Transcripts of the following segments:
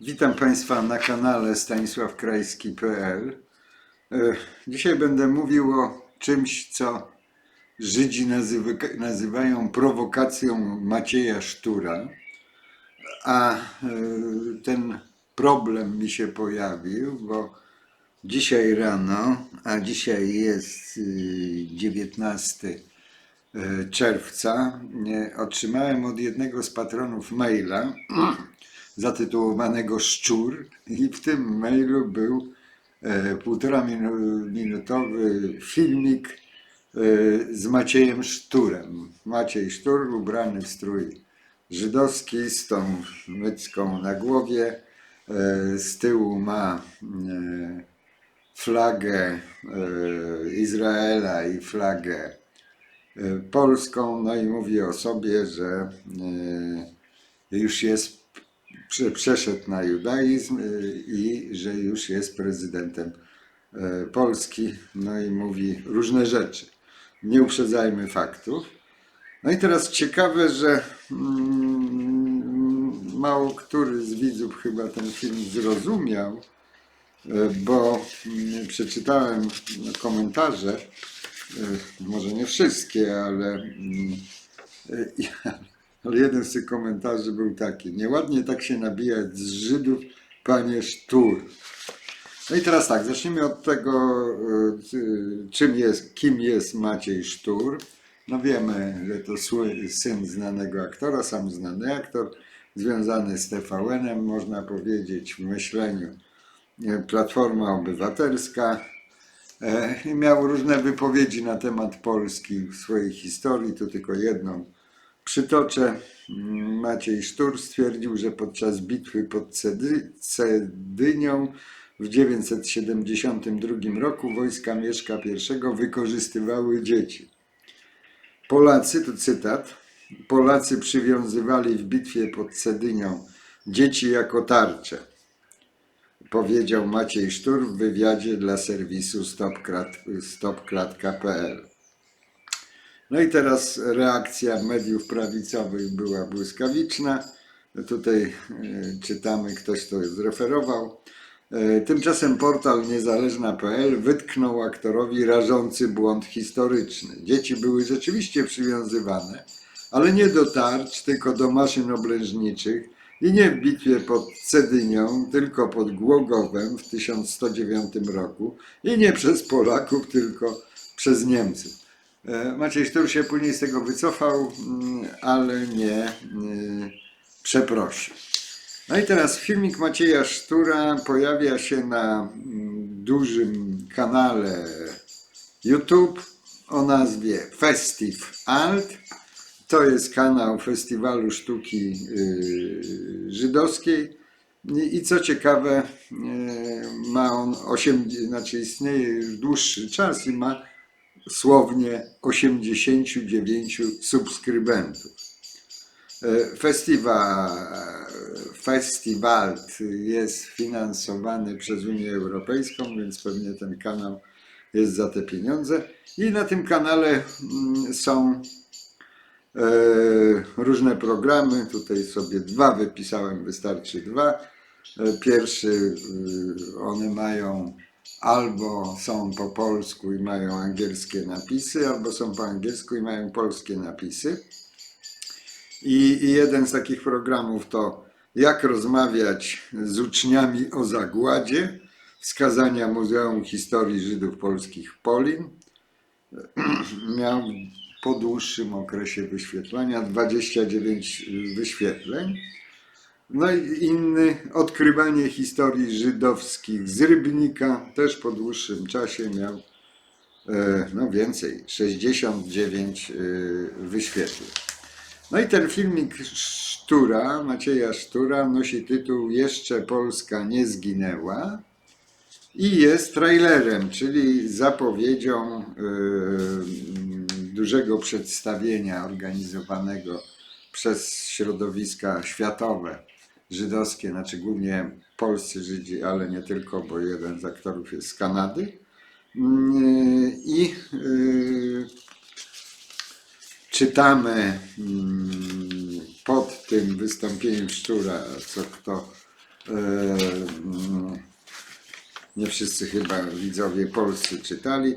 Witam Państwa na kanale stanisławkrajski.pl. E, Dzisiaj będę mówił o czymś, co Żydzi nazywa, nazywają prowokacją Macieja Sztura, a e, ten problem mi się pojawił, bo dzisiaj rano, a dzisiaj jest y, 19 e, czerwca, otrzymałem od jednego z patronów maila zatytułowanego Szczur i w tym mailu był e, półtora minu- minutowy filmik e, z Maciejem Szturem. Maciej Sztur ubrany w strój żydowski z tą mycką na głowie. E, z tyłu ma flagę Izraela i flagę polską, no i mówi o sobie, że już jest, przeszedł na judaizm y, i że już jest prezydentem e, Polski, no i mówi różne rzeczy. Nie uprzedzajmy faktów. No i teraz ciekawe, że mm, mało który z widzów chyba ten film zrozumiał, e, bo mm, przeczytałem komentarze, e, może nie wszystkie, ale mm, ale jeden z tych komentarzy był taki. Nieładnie tak się nabijać z Żydów, panie Sztur. No i teraz tak, zacznijmy od tego, e, c- czym jest, kim jest Maciej Sztur. No wiemy, że to syn znanego aktora, sam znany aktor, związany z TVN-em, można powiedzieć, w myśleniu e, Platforma Obywatelska. E, i Miał różne wypowiedzi na temat Polski w swojej historii, tu tylko jedną Przytoczę. Maciej Sztur stwierdził, że podczas bitwy pod Cedy, Cedynią w 972 roku wojska Mieszka I wykorzystywały dzieci. Polacy, to cytat, Polacy przywiązywali w bitwie pod Cedynią dzieci jako tarcze, powiedział Maciej Sztur w wywiadzie dla serwisu stopkrat- stopklatka.pl. No i teraz reakcja mediów prawicowych była błyskawiczna. Tutaj e, czytamy, ktoś to zreferował. E, Tymczasem portal niezależna.pl wytknął aktorowi rażący błąd historyczny. Dzieci były rzeczywiście przywiązywane, ale nie do tarcz, tylko do maszyn oblężniczych i nie w bitwie pod Cedynią, tylko pod Głogowem w 1109 roku i nie przez Polaków, tylko przez Niemców. E, Maciej Sztur się później z tego wycofał, mm, ale nie mm, przeprosił. No i teraz filmik Macieja Sztura pojawia się na mm, dużym kanale YouTube o nazwie Festiv Alt. To jest kanał Festiwalu Sztuki yy, Żydowskiej. I, co ciekawe, yy, ma on 8, znaczy istnieje już dłuższy czas i ma słownie 89 subskrybentów. E, Festiwal, festiwal jest finansowany przez Unię Europejską, więc pewnie ten kanał jest za te pieniądze. I na tym kanale mm, są e, różne programy. Tutaj sobie dwa wypisałem, wystarczy dwa. E, Pierwszy, y, one mają albo są po polsku i mają angielskie napisy, albo są po angielsku i mają polskie napisy. I, I jeden z takich programów to Jak rozmawiać z uczniami o zagładzie, wskazania Muzeum Historii Żydów Polskich Polin. Miał po dłuższym okresie wyświetlania 29 wyświetleń. No i inny, odkrywanie historii żydowskich z Rybnika, też po dłuższym czasie miał e, no więcej, 69 e, wyświetleń. No i ten filmik Sztura, Macieja Sztura nosi tytuł Jeszcze Polska nie zginęła i jest trailerem, czyli zapowiedzią e, dużego przedstawienia organizowanego przez środowiska światowe żydowskie, znaczy głównie polscy Żydzi, ale nie tylko, bo jeden z aktorów jest z Kanady. Mm, I y, czytamy mm, pod tym wystąpieniem Szczura, co kto mm, nie wszyscy chyba widzowie polscy czytali.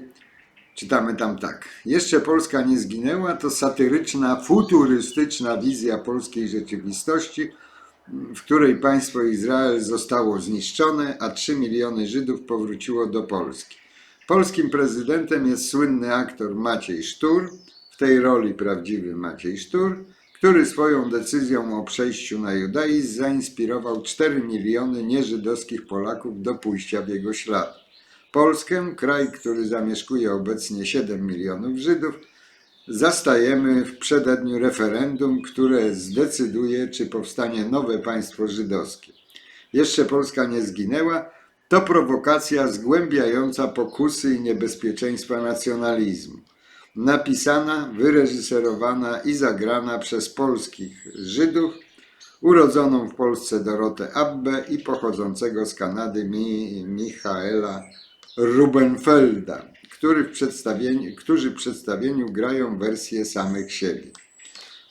Czytamy tam tak. Jeszcze Polska nie zginęła to satyryczna, futurystyczna wizja polskiej rzeczywistości, w której państwo Izrael zostało zniszczone, a 3 miliony Żydów powróciło do Polski. Polskim prezydentem jest słynny aktor Maciej Sztur, w tej roli prawdziwy Maciej Sztur, który swoją decyzją o przejściu na judaizm zainspirował 4 miliony nieżydowskich Polaków do pójścia w jego ślad. Polskę, kraj, który zamieszkuje obecnie 7 milionów Żydów, zastajemy w przededniu referendum, które zdecyduje, czy powstanie nowe państwo żydowskie. Jeszcze Polska nie zginęła, to prowokacja zgłębiająca pokusy i niebezpieczeństwa nacjonalizmu. Napisana, wyreżyserowana i zagrana przez polskich Żydów, urodzoną w Polsce Dorotę Abbę i pochodzącego z Kanady Mi- Michaela Rubenfelda, który w przedstawieniu, którzy w przedstawieniu grają wersję samych siebie.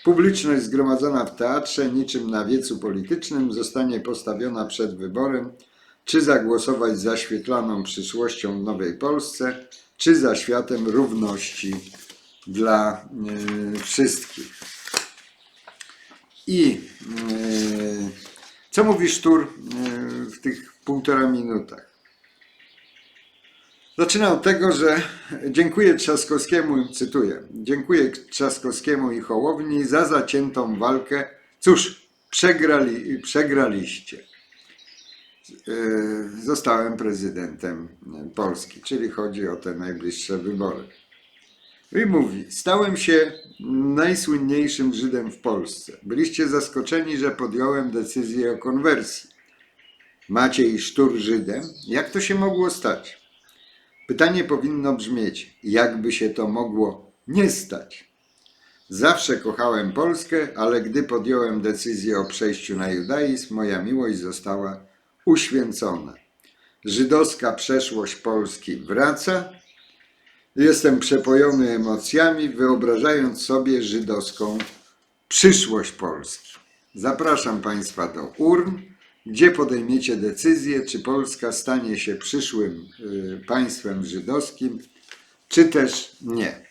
Publiczność zgromadzona w teatrze, niczym na wiecu politycznym, zostanie postawiona przed wyborem, czy zagłosować za świetlaną przyszłością w Nowej Polsce, czy za światem równości dla y, wszystkich. I y, co mówi Sztur y, w tych półtora minutach? Zaczynam od tego, że dziękuję Trzaskowskiemu, cytuję, dziękuję Trzaskowskiemu i Hołowni za zaciętą walkę. Cóż, przegrali, przegraliście. Yy, Zostałem prezydentem Polski, czyli chodzi o te najbliższe wybory. I mówi, stałem się najsłynniejszym Żydem w Polsce. Byliście zaskoczeni, że podjąłem decyzję o konwersji. Maciej Sztur Żydem? Jak to się mogło stać? Pytanie powinno brzmieć, jakby się to mogło nie stać. Zawsze kochałem Polskę, ale gdy podjąłem decyzję o przejściu na judaizm, moja miłość została uświęcona. Żydowska przeszłość Polski wraca. Jestem przepojony emocjami, wyobrażając sobie żydowską przyszłość Polski. Zapraszam Państwa do urn, gdzie podejmiecie decyzję, czy Polska stanie się przyszłym y, państwem żydowskim, czy też nie.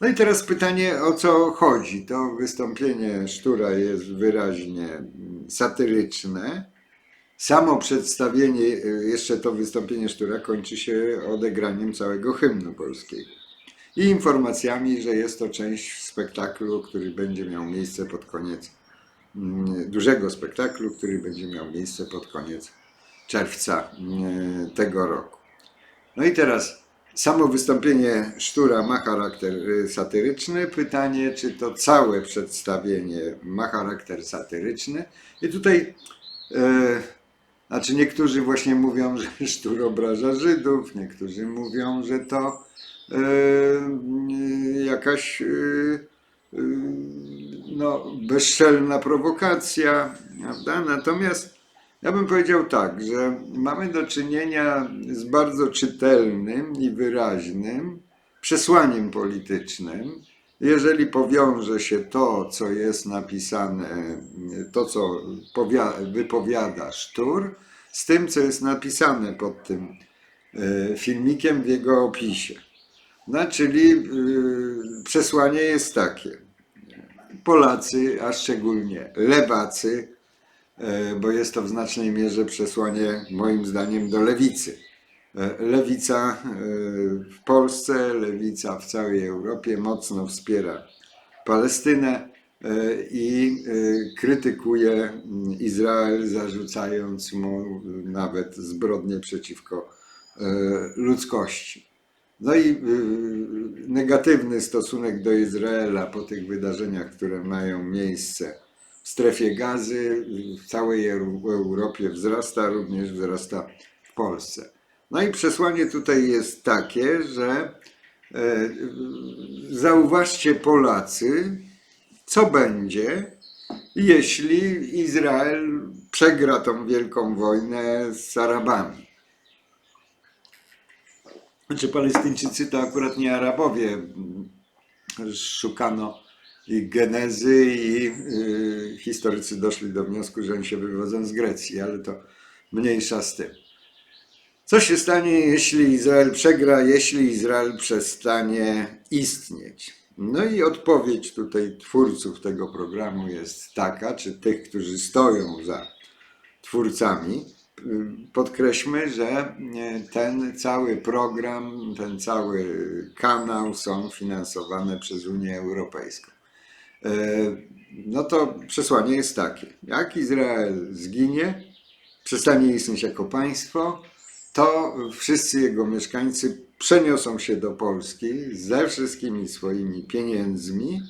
No i teraz pytanie, o co chodzi. To wystąpienie Sztura jest wyraźnie mm, satyryczne. Samo przedstawienie, y, jeszcze to wystąpienie Sztura kończy się odegraniem całego hymnu polskiego. I informacjami, że jest to część spektaklu, który będzie miał miejsce pod koniec dużego spektaklu, który będzie miał miejsce pod koniec czerwca mm, tego roku. No i teraz samo wystąpienie Sztura ma charakter y, satyryczny. Pytanie, czy to całe przedstawienie ma charakter satyryczny. I tutaj, e, znaczy niektórzy właśnie mówią, że Sztur obraża Żydów, niektórzy mówią, że to e, jakaś e, no, bezczelna prowokacja, prawda? Natomiast ja bym powiedział tak, że mamy do czynienia z bardzo czytelnym i wyraźnym przesłaniem politycznym. Jeżeli powiąże się to, co jest napisane, to, co powia- wypowiada Sztur, z tym, co jest napisane pod tym e, filmikiem w jego opisie. No, czyli y, przesłanie jest takie. Polacy, a szczególnie lewacy, e, bo jest to w znacznej mierze przesłanie, moim zdaniem, do lewicy. E, Lewica e, w Polsce, lewica w całej Europie mocno wspiera Palestynę i krytykuje mm, Izrael, zarzucając mu nawet zbrodnie przeciwko ludzkości. No i y, negatywny stosunek do Izraela po tych wydarzeniach, które mają miejsce w strefie gazy, w całej Euro- Europie wzrasta, również wzrasta w Polsce. No i przesłanie tutaj jest takie, że e, zauważcie Polacy, co będzie, jeśli Izrael przegra tą wielką wojnę z Arabami. Znaczy Palestyńczycy to akurat nie Arabowie. Szukano i genezy i y, historycy doszli do wniosku, że oni się wywodzą z Grecji, ale to mniejsza z tym. Co się stanie, jeśli Izrael przegra, jeśli Izrael przestanie istnieć? No i odpowiedź tutaj twórców tego programu jest taka, czy tych, którzy stoją za twórcami. Podkreślmy, że nie, ten cały program, ten cały kanał są finansowane przez Unię Europejską. E, No to przesłanie jest takie: jak Izrael zginie, przestanie istnieć jako państwo, to wszyscy jego mieszkańcy przeniosą się do Polski ze wszystkimi swoimi pieniędzmi.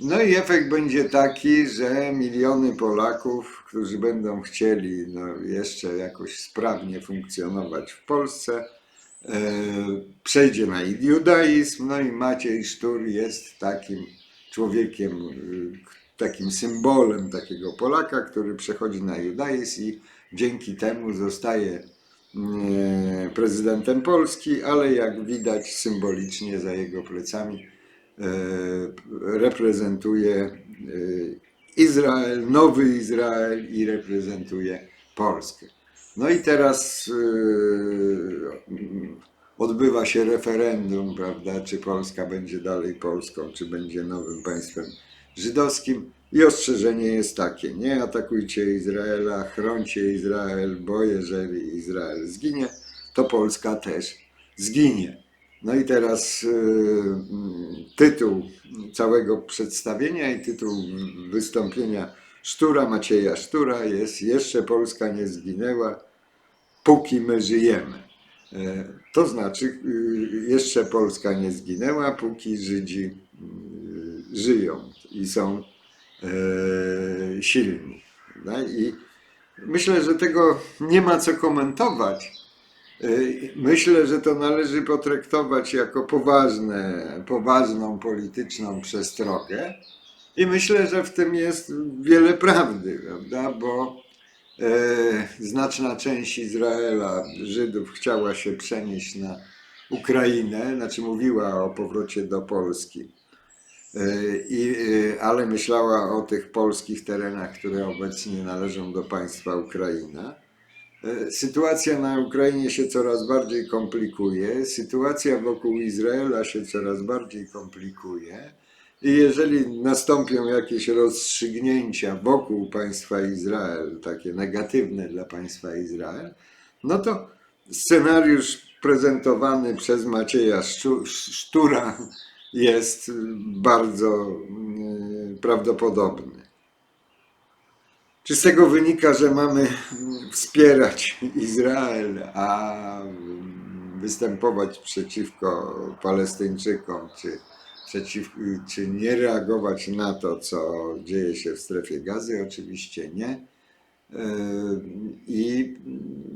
No i efekt będzie taki, że miliony Polaków, którzy będą chcieli no, jeszcze jakoś sprawnie funkcjonować w Polsce, e, przejdzie na judaizm. No i Maciej Sztur jest takim człowiekiem, y, takim symbolem takiego Polaka, który przechodzi na judaizm i dzięki temu zostaje e, prezydentem Polski, ale jak widać symbolicznie za jego plecami e, reprezentuje e, Izrael, nowy Izrael i reprezentuje Polskę. No i teraz e, odbywa się referendum, prawda, czy Polska będzie dalej Polską, czy będzie nowym państwem żydowskim. I ostrzeżenie jest takie: nie atakujcie Izraela, chroncie Izrael, bo jeżeli Izrael zginie, to Polska też zginie. No i teraz y, y, tytuł całego przedstawienia i tytuł wystąpienia Sztura, Macieja Sztura jest Jeszcze Polska nie zginęła, póki my żyjemy. E, To znaczy, y, jeszcze Polska nie zginęła, póki Żydzi y, żyją i są e, silni. No I myślę, że tego nie ma co komentować. E, Myślę, że to należy potraktować jako poważne, poważną polityczną przestrogę. I myślę, że w tym jest wiele prawdy, prawda? Bo e, znaczna część Izraela, Żydów, chciała się przenieść na Ukrainę, znaczy mówiła o powrocie do Polski. E, I, e, ale myślała o tych polskich terenach, które obecnie należą do państwa Ukraina. E, Sytuacja na Ukrainie się coraz bardziej komplikuje, sytuacja wokół Izraela się coraz bardziej komplikuje. I jeżeli nastąpią jakieś rozstrzygnięcia wokół państwa Izrael, takie negatywne dla państwa Izrael, no to scenariusz prezentowany przez Macieja Sztura jest bardzo mm, prawdopodobny. Czy z tego wynika, że mamy wspierać Izrael, a występować przeciwko Palestyńczykom, czy, przeciw, czy nie reagować na to, co dzieje się w strefie gazy? Oczywiście nie. I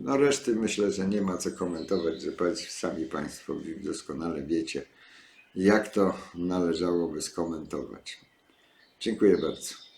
no reszty myślę, że nie ma co komentować, że sami Państwo doskonale wiecie, jak to należałoby skomentować. Dziękuję bardzo.